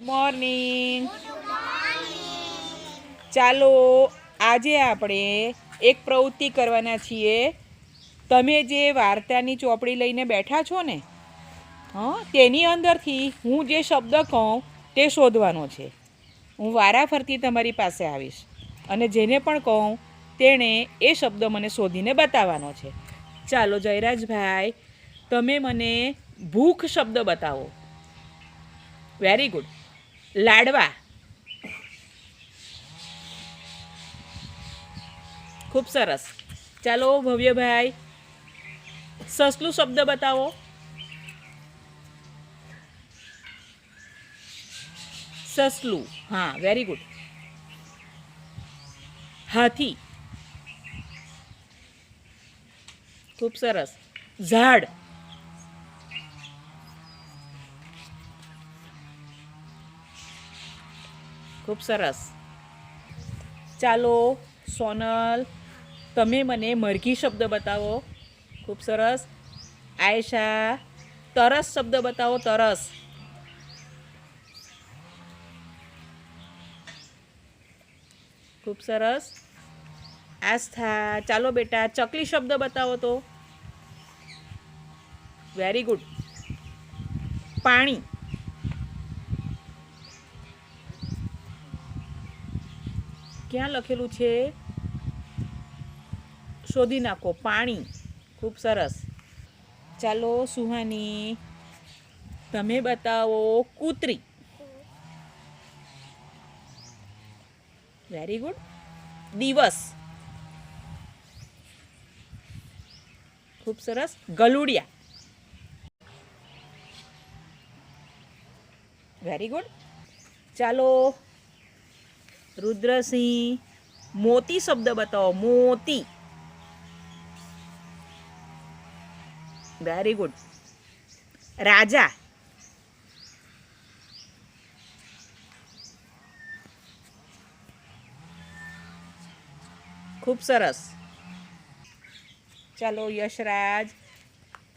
Morning ચાલો આજે આપણે એક પ્રવૃત્તિ કરવાના છીએ. તમે જે વાર્તાની ચોપડી લઈને બેઠા છો ને હં તેની અંદરથી હું જે શબ્દ કહું તે શોધવાનો છે. હું વારાફરતી તમારી પાસે આવીશ અને જેને પણ કહું તેણે એ શબ્દ મને શોધીને બતાવવાનો છે. ચાલો જયરાજભાઈ તમે મને ભૂખ શબ્દ બતાવો. વેરી ગુડ લાડવા. ખૂબ સરસ. ચાલો, ભવ્યભાઈ, સસલું શબ્દ બતાવો. સસલું. હા વેરી ગુડ હાથી. ખૂબ સરસ. ઝાડ. ખૂબ સરસ. ચાલો, સોનલ, તમે મને મરઘી શબ્દ બતાવો. ખૂબ સરસ. આયશા, તરસ શબ્દ બતાવો, તરસ. ખૂબ સરસ. આસ્થા, ચાલો બેટા, ચકલી શબ્દ બતાવો તો. વેરી ગુડ પાણી. ક્યાં લખેલું છે? શોધી નાખો. પાણી. ખૂબ સરસ. ચાલો, સુહાની, તમે બતાવો કૂતરી. વેરી ગુડ દિવસ. ખૂબ સરસ. ગલુડિયા. વેરી ગુડ ચાલો રુદ્રસિંહ મોતી શબ્દ બતાવો મોતી વેરી ગુડ રાજા ખૂબ સરસ ચાલો યશરાજ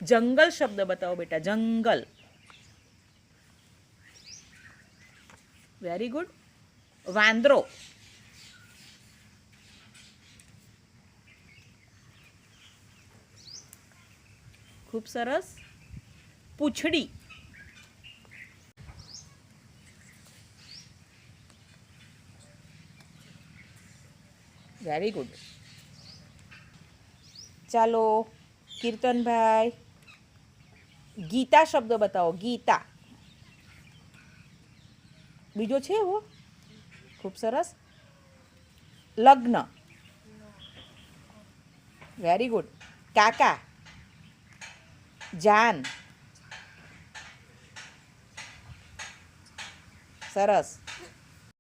જંગલ શબ્દ બતાવો બેટા જંગલ વેરી ગુડ વાંદરો ખૂબ સરસ પૂંછડી વેરી ગુડ ચાલો કીર્તનભાઈ ગીતા શબ્દ બતાવો ગીતા બીજો છે એવો ખૂબ સરસ. લગ્ન. વેરી ગુડ કાકા. જાન. સરસ.